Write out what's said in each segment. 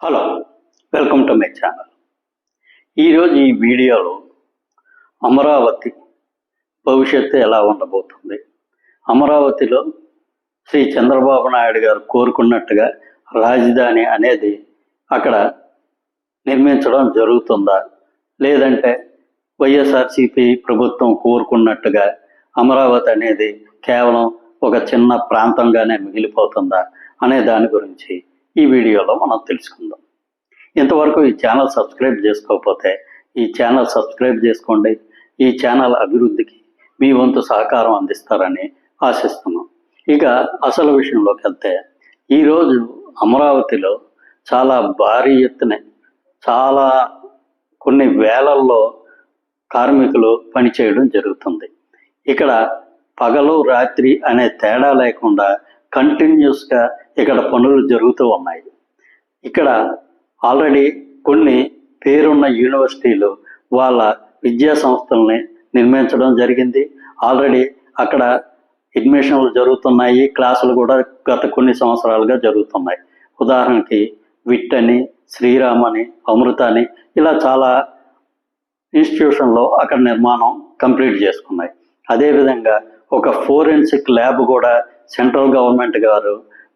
Hello welcome to my channel. ఈరోజు ఈ వీడియోలో అమరావతి భవిష్యత్తు ఎలా ఉండబోతుంది? అమరావతిలో శ్రీ చంద్రబాబు నాయుడు గారు కోరుకున్నట్టుగా రాజధాని అనేది అక్కడ నిర్మించడం జరుగుతుందా? లేదంటే వైఎస్ఆర్సీపీ ప్రభుత్వం కోరుకున్నట్టుగా అమరావతి అనేది కేవలం ఒక చిన్న ప్రాంతంగానే మిగిలిపోతుందా? అనే దాని గురించి ఈ వీడియోలో మనం తెలుసుకుందాం. ఇంతవరకు ఈ ఛానల్ సబ్స్క్రైబ్ చేసుకోకపోతే ఈ ఛానల్ సబ్స్క్రైబ్ చేసుకోండి. ఈ ఛానల్ అభివృద్ధికి మీ వంతు సహకారం అందిస్తారని ఆశిస్తున్నాం. ఇక అసలు విషయంలోకి వెళ్తే ఈరోజు అమరావతిలో చాలా భారీ ఎత్తున చాలా కొన్ని వేలల్లో కార్మికులు పనిచేయడం జరుగుతుంది. ఇక్కడ పగలు రాత్రి అనే తేడా లేకుండా కంటిన్యూస్గా ఇక్కడ పనులు జరుగుతూ ఉన్నాయి. ఇక్కడ ఆల్రెడీ కొన్ని పేరున్న యూనివర్సిటీలు వాళ్ళ విద్యా సంస్థల్ని నిర్మించడం జరిగింది. ఆల్రెడీ అక్కడ అడ్మిషన్లు జరుగుతున్నాయి. క్లాసులు కూడా గత కొన్ని సంవత్సరాలుగా జరుగుతున్నాయి. ఉదాహరణకి విట్ అని శ్రీరామ్ అని అమృత అని ఇలా చాలా ఇన్స్టిట్యూషన్లో అక్కడ నిర్మాణం కంప్లీట్ చేసుకున్నాయి. అదేవిధంగా ఒక ఫోరెన్సిక్ ల్యాబ్ కూడా సెంట్రల్ గవర్నమెంట్ గారు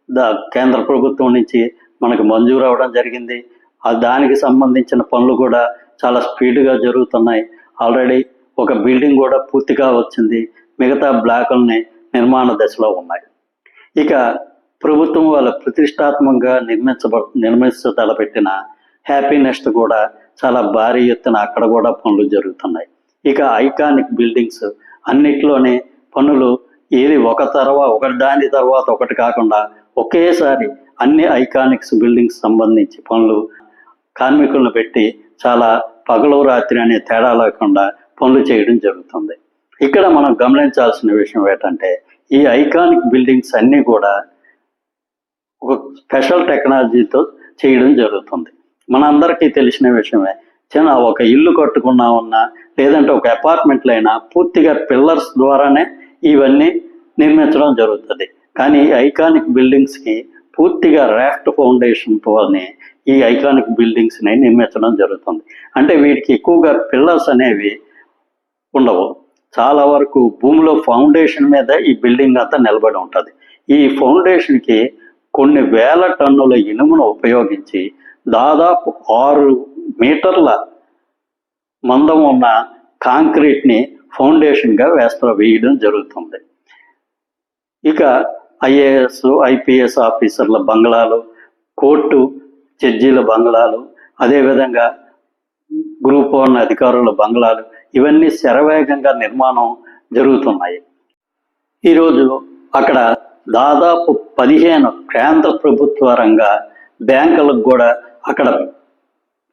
దా కేంద్ర ప్రభుత్వం నుంచి మనకు మంజూరు అవ్వడం జరిగింది. ఆ దానికి సంబంధించిన పనులు కూడా చాలా స్పీడ్గా జరుగుతున్నాయి. ఆల్రెడీ ఒక బిల్డింగ్ కూడా పూర్తిగా వచ్చింది. మిగతా బ్లాకుల్ని నిర్మాణ దశలో ఉన్నాయి. ఇక ప్రభుత్వం వాళ్ళ ప్రతిష్టాత్మకంగా నిర్మించబ నిర్మించ తలపెట్టిన హ్యాపీనెస్ట్ కూడా చాలా భారీ ఎత్తున అక్కడ కూడా పనులు జరుగుతున్నాయి. ఇక ఐకానిక్ బిల్డింగ్స్ అన్నిట్లోనే పనులు ఏది ఒక తర్వాత ఒకటి దాని తర్వాత ఒకటి కాకుండా ఒకేసారి అన్ని ఐకానిక్స్ బిల్డింగ్స్ సంబంధించి పనులు కార్మికులను పెట్టి చాలా పగలు రాత్రి అనే తేడా లేకుండా పనులు చేయడం జరుగుతుంది. ఇక్కడ మనం గమనించాల్సిన విషయం ఏంటంటే ఈ ఐకానిక్ బిల్డింగ్స్ అన్నీ కూడా ఒక స్పెషల్ టెక్నాలజీతో చేయడం జరుగుతుంది. మనందరికీ తెలిసిన విషయమే చిన్న ఒక ఇల్లు కట్టుకున్నామన్నా లేదంటే ఒక అపార్ట్మెంట్లైనా పూర్తిగా పిల్లర్స్ ద్వారానే ఇవన్నీ నిర్మించడం జరుగుతుంది. కానీ ఐకానిక్ బిల్డింగ్స్కి పూర్తిగా రాఫ్ట్ ఫౌండేషన్తోనే ఈ ఐకానిక్ బిల్డింగ్స్ని నిర్మించడం జరుగుతుంది. అంటే వీటికి ఎక్కువగా పిల్లర్స్ అనేవి ఉండవు. చాలా వరకు భూమిలో ఫౌండేషన్ మీద ఈ బిల్డింగ్ అంతా నిలబడి ఉంటుంది. ఈ ఫౌండేషన్కి కొన్ని వేల టన్నుల ఇనుమును ఉపయోగించి దాదాపు ఆరు మీటర్ల మందం ఉన్న కాంక్రీట్ని ఫౌండేషన్గా వేస్త వేయడం జరుగుతుంది. ఇక ఐఏఎస్ ఐపీఎస్ ఆఫీసర్ల బంగ్లాలు కోర్టు జడ్జీల బంగ్లాలు అదేవిధంగా గ్రూప్ వన్ అధికారుల బంగ్లాలు ఇవన్నీ శరవేగంగా నిర్మాణం జరుగుతున్నాయి. ఈరోజు అక్కడ దాదాపు పదిహేను కేంద్ర ప్రభుత్వ రంగ బ్యాంకులకు కూడా అక్కడ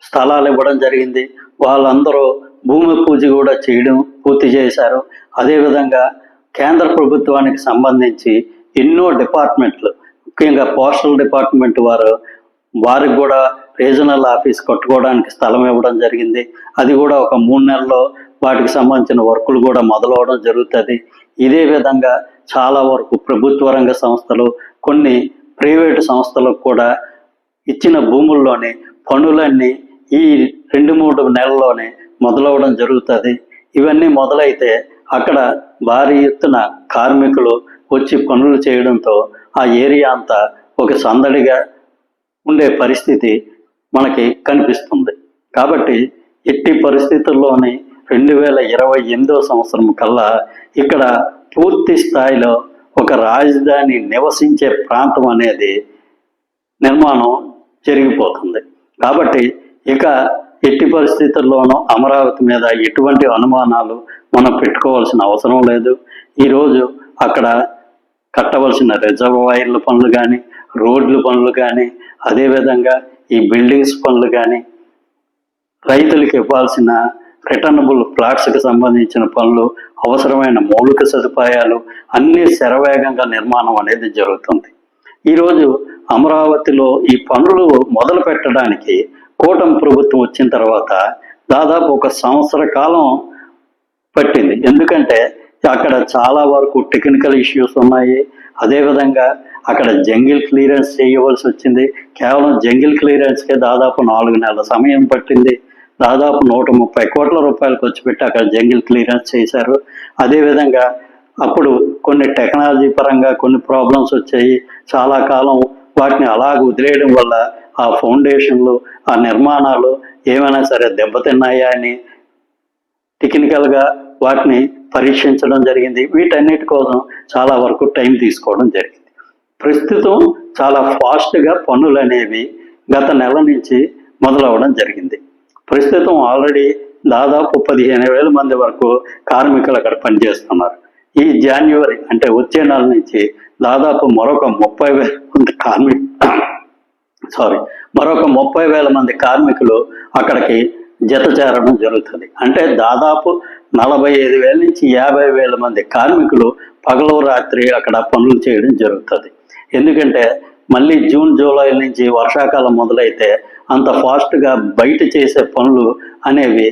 స్థలాలు ఇవ్వడం జరిగింది. వాళ్ళందరూ భూమి పూజ కూడా చేయడం పూర్తి చేశారు. అదేవిధంగా కేంద్ర ప్రభుత్వానికి సంబంధించి ఎన్నో డిపార్ట్మెంట్లు ముఖ్యంగా పోస్టల్ డిపార్ట్మెంట్ వారు వారికి కూడా రీజనల్ ఆఫీస్ కట్టుకోవడానికి స్థలం ఇవ్వడం జరిగింది. అది కూడా ఒక మూడు నెలల్లో వాటికి సంబంధించిన వర్కులు కూడా మొదలవడం జరుగుతుంది. ఇదే విధంగా చాలా వరకు ప్రభుత్వ రంగ సంస్థలు కొన్ని ప్రైవేటు సంస్థలకు కూడా ఇచ్చిన భూముల్లోనే పనులన్నీ ఈ రెండు మూడు నెలల్లోనే మొదలవడం జరుగుతుంది. ఇవన్నీ మొదలైతే అక్కడ భారీ ఎత్తున కార్మికులు వచ్చి పనులు చేయడంతో ఆ ఏరియా అంతా ఒక సందడిగా ఉండే పరిస్థితి మనకి కనిపిస్తుంది. కాబట్టి ఎట్టి పరిస్థితుల్లోని రెండు వేల ఇరవై ఎనిమిదో సంవత్సరం కల్లా ఇక్కడ పూర్తి స్థాయిలో ఒక రాజధాని నివసించే ప్రాంతం అనేది నిర్మాణం జరిగిపోతుంది. కాబట్టి ఇక ఎట్టి పరిస్థితుల్లోనూ అమరావతి మీద ఎటువంటి అనుమానాలు మనం పెట్టుకోవాల్సిన అవసరం లేదు. ఈరోజు అక్కడ కట్టవలసిన రిజర్వాయర్ల పనులు కానీ రోడ్ల పనులు కానీ అదేవిధంగా ఈ బిల్డింగ్స్ పనులు కానీ రైతులకు ఇవ్వాల్సిన రిటర్నబుల్ ఫ్లాట్స్కి సంబంధించిన పనులు అవసరమైన మౌలిక సదుపాయాలు అన్నీ శరవేగంగా నిర్మాణం అనేది జరుగుతుంది. ఈరోజు అమరావతిలో ఈ పనులు మొదలు పెట్టడానికి కూటమి ప్రభుత్వం వచ్చిన తర్వాత దాదాపు ఒక సంవత్సర కాలం పట్టింది. ఎందుకంటే అక్కడ చాలా వరకు టెక్నికల్ ఇష్యూస్ ఉన్నాయి. అదేవిధంగా అక్కడ జంగిల్ క్లియరెన్స్ చేయవలసి వచ్చింది. కేవలం జంగిల్ క్లియరెన్స్కే దాదాపు నాలుగు నెలల సమయం పట్టింది. దాదాపు నూట ముప్పై కోట్ల రూపాయలు ఖర్చు పెట్టి అక్కడ జంగిల్ క్లియరెన్స్ చేశారు. అదేవిధంగా అప్పుడు కొన్ని టెక్నాలజీ పరంగా కొన్ని ప్రాబ్లమ్స్ వచ్చాయి. చాలా కాలం వాటిని అలాగ వదిలేయడం వల్ల ఆ ఫౌండేషన్లు ఆ నిర్మాణాలు ఏమైనా సరే దెబ్బతిన్నాయా అని టెక్నికల్గా వాటిని పరీక్షించడం జరిగింది. వీటన్నిటి కోసం చాలా వరకు టైం తీసుకోవడం జరిగింది. ప్రస్తుతం చాలా ఫాస్ట్గా పనులు అనేవి గత నెల నుంచి మొదలవడం జరిగింది. ప్రస్తుతం ఆల్రెడీ దాదాపు పదిహేను వేల మంది వరకు కార్మికులు అక్కడ పనిచేస్తున్నారు. ఈ జాన్యువరి అంటే వచ్చే నెల నుంచి దాదాపు మరొక ముప్పై వేల మంది కార్మిక సారీ మరొక ముప్పై వేల మంది కార్మికులు అక్కడికి జత చేరడం జరుగుతుంది. అంటే దాదాపు నలభై ఐదు వేల నుంచి యాభై వేల మంది కార్మికులు పగలు రాత్రి అక్కడ పనులు చేయడం జరుగుతుంది. ఎందుకంటే మళ్ళీ జూన్ జూలై నుంచి వర్షాకాలం మొదలైతే అంత ఫాస్ట్గా బయట చేసే పనులు అనేవి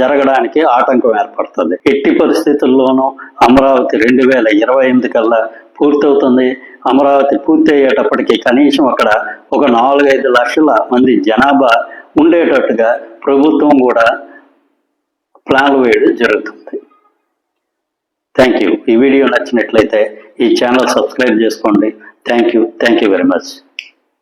జరగడానికి ఆటంకం ఏర్పడుతుంది. ఎట్టి పరిస్థితుల్లోనూ అమరావతి రెండు వేల ఇరవై ఎనిమిది కల్లా పూర్తవుతుంది. అమరావతి పూర్తి అయ్యేటప్పటికి కనీసం అక్కడ ఒక నాలుగైదు లక్షల మంది జనాభా ఉండేటట్టుగా ప్రభుత్వం కూడా ప్లాన్లు వేయడం జరుగుతుంది. థ్యాంక్ యూ ఈ వీడియో నచ్చినట్లయితే ఈ ఛానల్ సబ్స్క్రైబ్ చేసుకోండి. Thank you thank you very much